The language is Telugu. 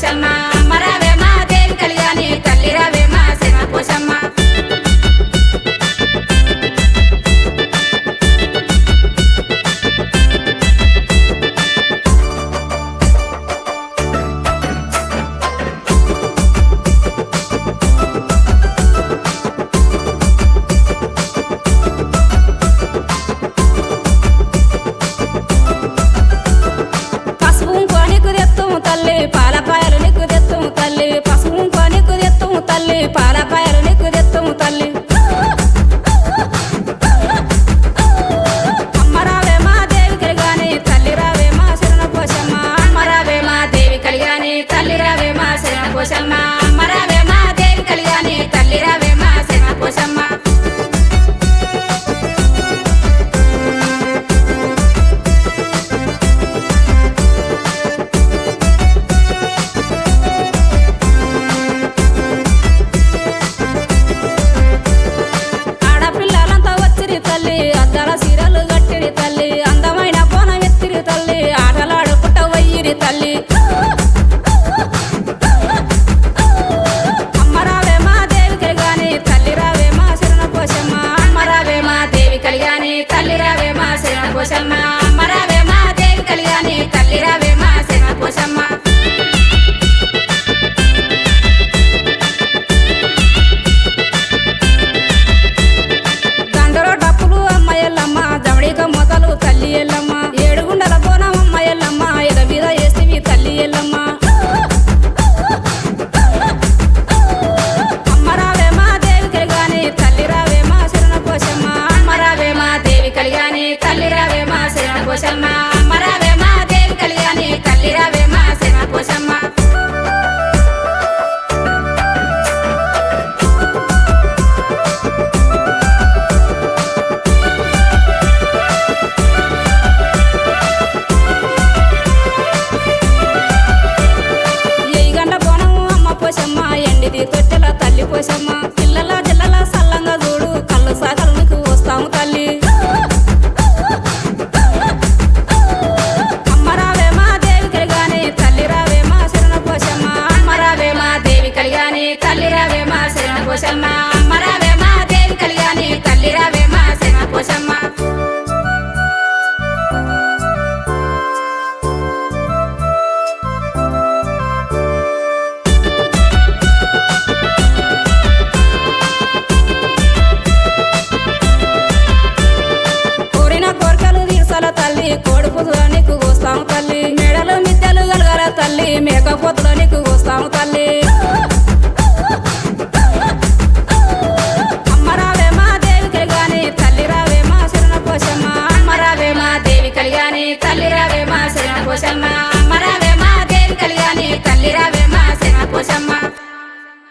什么？పోషమ్మ మరావే మా దేవి కళ్యాణి తల్లి గాని తల్లి రావే మా శరణ కోసమ్మా. Guatemala. మేకపోతులో నీకు కోస్తాము తల్లి. మెడలు మిద్దెలు కలగల తల్లి. మేకపోతులో నీకు కోస్తాము తల్లి. తల్లి రావే మా శరణ కోసమ్మ అమ్మ రావే మా దేవి కలిగాని తల్లి రావే మా శరణ కోసమ్మ